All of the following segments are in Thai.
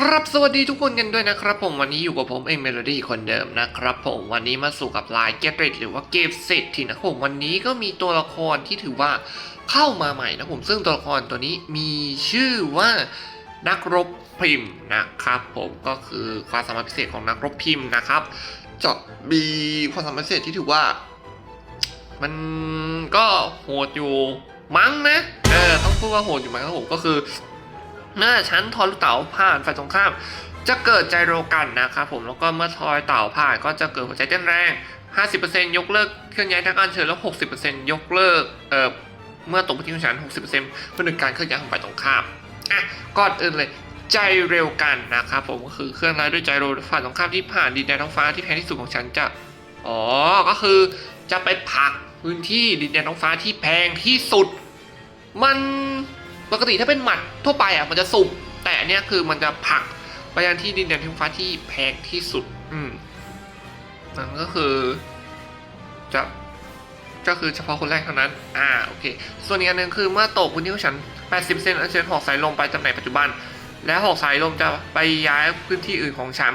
ครับสวัสดีทุกคนกันด้วยนะครับผมวันนี้อยู่กับผมเองเมโลดี้คนเดิมนะครับผมวันนี้มาสู่กับไลน์ Get Rich หรือว่าเกมเศรษฐีนะผมวันนี้ก็มีตัวละครที่ถือว่าเข้ามาใหม่นะผมซึ่งตัวละครตัวนี้มีชื่อว่านักรบพิมพ์นะครับ ผมก็คือความสามารถพิเศษของนักรบพิมพ์นะครับจะมีความสามารถพิเศษที่ถือว่า มันก็โหดอยู่มั้งนะเออต้องพูดว่าโหดอยู่มั้งครับผมก็คือ เมื่อชั้นทอยลูกเต๋าผ่านฝ่ายตรงข้าม จะเกิดใจโรกันนะครับผมแล้วก็เมื่อทอยเต่าผ่านก็จะเกิดหัวใจเต้นแรง 50%ยกเลิกเคลื่อนย้ายทางการเชิญแล้ว 60%ยกเลิกเอ่อเมื่อตกไปที่ของฉัน60%เพื่อหนึ่งการเคลื่อนย้ายของฝ่ายตรงข้ามอะก่อนอื่นเลยใจเร็วกันนะครับผมก็คือเคลื่อนย้ายด้วยใจเร็วฝ่ายตรงข้ามที่ผ่านดินแดนท้องฟ้าที่แพงที่สุดของฉันจะอ๋อก็คือจะไปผักพื้นที่ดินแดนท้องฟ้าที่แพงที่สุด มัน ปกติถ้าเป็นหมัดทั่วไปอะมันจะสุ่ม แต่อันเนี้ยคือมันจะผลักไปยังที่ดินแดนท้งฟ้าที่แพงที่สุด อืมนั่นก็คือจะก็คือเฉพาะคนแรกเท่านั้น อ่า โอเค ส่วนอีกอันหนึ่งคือเมื่อตกพื้นที่ของฉัน 80%อันเชิญหอกสายลมไปตำแหน่งปัจจุบัน และหอกสายลมจะไปย้ายพื้นที่อื่นของฉัน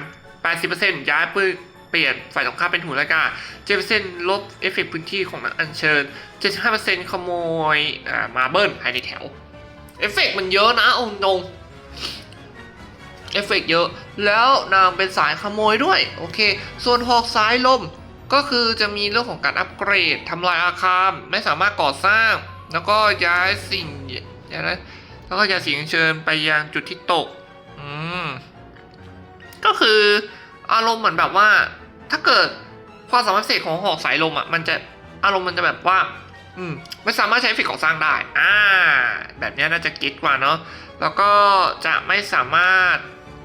80 ย้ายปืนเปลี่ยนฝ่ายตรงข้ามเป็นหูและกา7%ลบเอฟเฟกต์พื้นที่ของนักอัญเชิญ 75%ขโมย อ่า มาเบิลภายในแถว เอฟเฟกต์มันเยอะนะอาตรงเอฟเฟกต์เยอะ แล้วนางเป็นสายขโมยด้วย โอเค ส่วนหอกสายลม ก็คือจะมีเรื่องของการอัปเกรดทำลายอาคาร ไม่สามารถก่อสร้าง แล้วก็ย้ายสิ่งนะแล้วก็ย้ายสิ่งเชิญไปยังจุดที่ตก อืม ก็คืออารมณ์เหมือนแบบว่า ถ้าเกิดความสามารถพิเศษของหอกสายลมอะ มันจะอารมณ์มันจะแบบว่า อืมไม่สามารถใช้ฟเฟกต์ก่อสร้างได้ อ่า แบบนี้น่าจะเก็ตกว่าเนาะ แล้วก็จะไม่สามารถ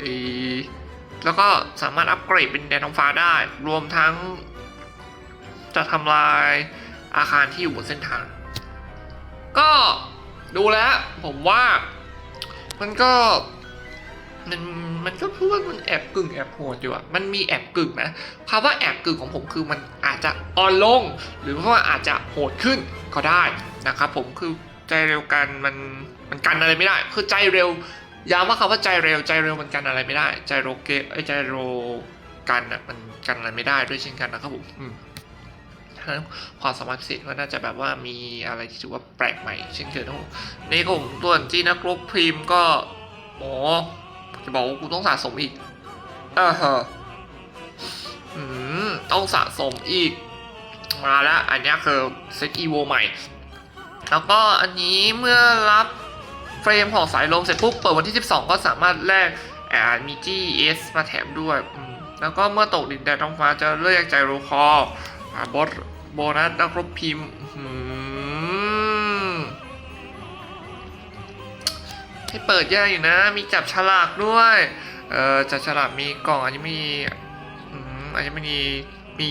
ออแล้วก็สามารถอัปเกรดเป็นแดนท้องฟ้าได้ รวมทั้ง จะทำลายอาคารที่อยู่บนเส้นทาง ก็ดูแล้ว ผมว่า มันก็ มันมันก็พูดว่ามันแอบกึ่งแอบโหดอยู่อะมันมีแอบกึ่งนะคำว่าแอบกึ่งของผมคือมัน อาจจะอ่อนลง หรือว่าอาจจะโหดขึ้นก็ได้นะครับผมคือใจเร็วกันมันมันกันอะไรไม่ได้ คือใจเร็วย้ำว่าคำว่าใจเร็วใจเร็วมันกันอะไรไม่ได้ ใจโรเกไอยใจโรกันอะมันกันอะไรไม่ได้ด้วยเช่นกันนะครับผมอืมทั้งความสามารถพิเศษก็น่าจะแบบว่ามีอะไรที่ถือว่าแปลกใหม่เช่นเคยนะครับผมนี่ผมส่วนจีนักรบพรีมก็โอ้จะบอกว่ากูต้องสะสมอีกเออฮะอืม ต้องสะสมอีก มาแล้วอันนี้คือเซตอีโวใหม่ แล้วก็อันนี้เมื่อรับเฟรมของสายลมเสร็จปุ๊บเปิดวันที่ 12 ก็สามารถแลกแอดมี GS มาแถมด้วย แล้วก็เมื่อตกดินแดนท้องฟ้าจะเลือกใจโรคอร์บอสโบนัสนักรบพิมพ์ให้เปิดยากอยู่นะ มีจับฉลากด้วย เอ่อจับฉลากมีกล่องอันนี้มีอืมอันนี้มี มี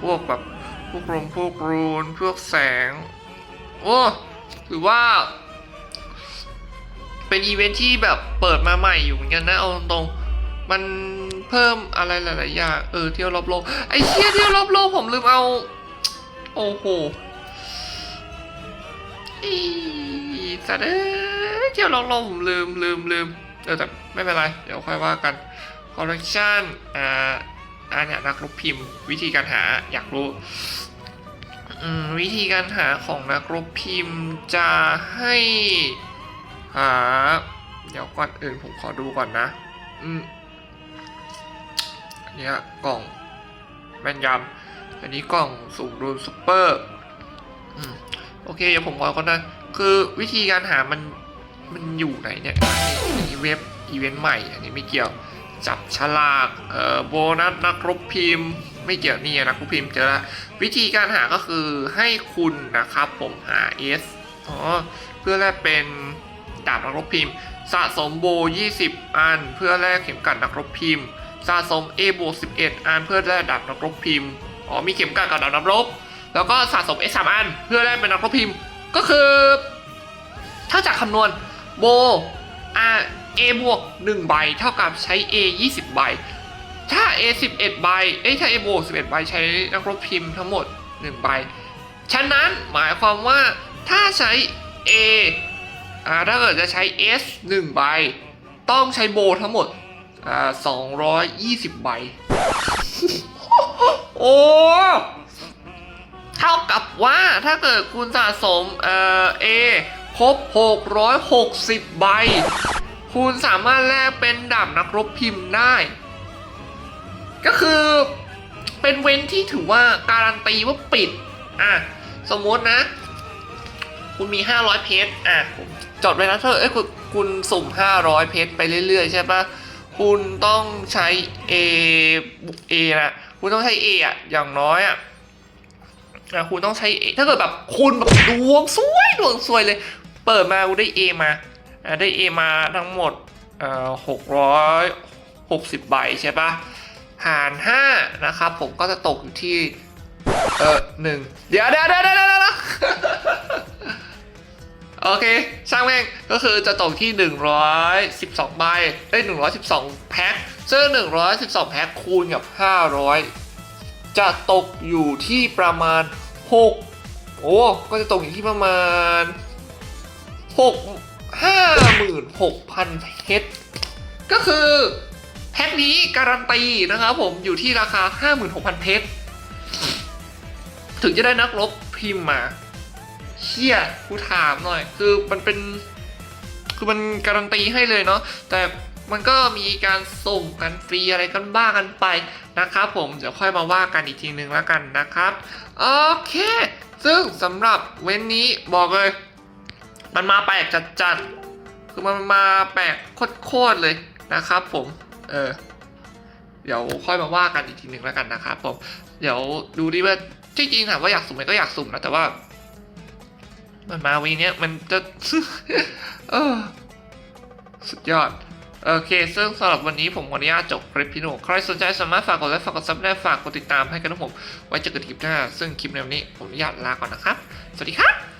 พวกแบบพวกลมพวกรูนพวกแสง โอ้ถือว่า เป็นอีเวนท์ที่แบบเปิดมาใหม่อยู่เหมือนกันนะเอาตรงๆมันเพิ่มอะไรหลายๆอย่างเออเที่ยวรอบโลกไอ้เที่ยเที่ยวรอบโลกผมลืมเอา โอ้โหอีสัตว์เอ้ยเที่ยวรอบโลกผมลืมลืมลืมเออแต่ไม่เป็นไร เดี๋ยวค่อยว่ากันคอลเลคชันอ่า อันเนี้ยนักรบพิมพ์ วิธีการหาอยากรู้วิธีการหาของนักรบพิมพ์จะให้หา เดี๋ยวก่อนอื่นผมขอดูก่อนนะอืมอันเนี้ยกล่องแม่นยำอันนี้กล่องสุ่มรูนซูเปอร์อโอเคเดี๋ยวผมขอก่อนนะ คือวิธีการหามันมันอยู่ไหนเนี่ยอันนี้เว็บอีเวนต์ใหม่ อันนี้ไม่เกี่ยว จับฉลากเอ่อโบนัสนักรบพิมพ์ ไม่เกี่ยวนี่นักรบพิมพ์เจอละวิธีการหาก็คือให้คุณนะครับผมหา S อ๋อเพื่อแลกเป็นดาบนักรบพิมพ์ สะสมโบ 20 อัน เพื่อแลกเข็มกลัดนักรบพิมพ์สะสม A บวก11 อัน เพื่อแลกดาบนักรบพิมพ์อ๋อมีเข็มกลัดกับดาบนักรบ แล้วก็สะสม S 3อัน เพื่อแลกเป็นนักรบพิมพ์ก็คือ ถ้าจากคำนวณโบอ่า A บวก1ใบเท่ากับใช้ A 20 ใบ ถ้า A 11 ใบ เอ้ยถ้า A บวก11 ใบใช้นักรบพิมพ์ทั้งหมด 1 ใบ ฉะนั้นหมายความว่าถ้าใช้ A อ่าถ้าเกิดจะใช้ S 1 ใบ ต้องใช้โบทั้งหมดอ่าสองร้อยยี่สิบใบ โอ้เท่ากับว่าถ้าเกิดคุณสะสมเอ่อ A ครบ 660 ใบ คุณสามารถแลกเป็นดาบนักรบพิมพ์ได้ ก็คือเป็นเว้นที่ถือว่าการันตีว่าปิด อะ สมมตินะ คุณมี 500 เพชรอะจดไว้นะเธอเอ้ยคุณคุณสุ่ม 500 เพชรไปเรื่อย ๆ ใช่ปะคุณต้องใช้ A A นะคุณต้องใช้ A อะอย่างน้อยอะอะคุณต้องใช้ A ถ้าเกิดแบบคุณแบบดวงสวยดวงสวยเลย เปิดมาคุณได้ A มา ได้ A มาทั้งหมดเอ่อหกร้อยหกสิบใบใช่ปะหารห้านะครับ ผมก็จะตกอยู่ที่ เออหนึ่งเดี๋ยวเดี๋ยวเดี๋ยวเดี๋ยวเดี๋ยวโอเค ช่างแม่งก็คือจะตกที่ 112 ใบเอ้ย112 แพ็คซึ่ง112 แพ็คคูณกับ 500 จะตกอยู่ที่ประมาณ 6 โอ้ ก็จะตกอยู่ที่ประมาณ 6 56,000 เพชร ก็คือแพ็คนี้การันตีนะครับผมอยู่ที่ราคา 56,000 เพชร ถึงจะได้นักรบพิมพ์มาเชี่ยกูถามหน่อย คือมันเป็น คือมันการันตีให้เลยเนาะแต่มันก็มีการส่งกันฟรีอะไรกันบ้างกันไปนะครับผมเดี๋ยวค่อยมาว่ากันอีกทีนึงแล้วกันนะครับ โอเค ซึ่งสำหรับเว้นนี้บอกเลย มันมาแปลกจัดๆ คือมันมาแปลกโคตรๆเลยนะครับผม เออ เดี๋ยวค่อยมาว่ากันอีกทีหนึ่งแล้วกันนะครับผม เดี๋ยวดูดิว่าที่จริงถามว่าอยากสุ่มไหมก็อยากสุ่มนะแต่ว่า มันมาวีเนี้ยมันจะเออสุดยอดโอเค ซึ่งสำหรับวันนี้ผมขออนุญาตจบคลิปพี่หนุ่มใครสนใจสามารถฝากกดไลค์ ฝากกดซับได้ ฝากกดติดตามให้กันนะผม ไว้เจอกันคลิปหน้า ซึ่งคลิปในวันนี้ผมอนุญาตลาก่อนนะครับ สวัสดีครับ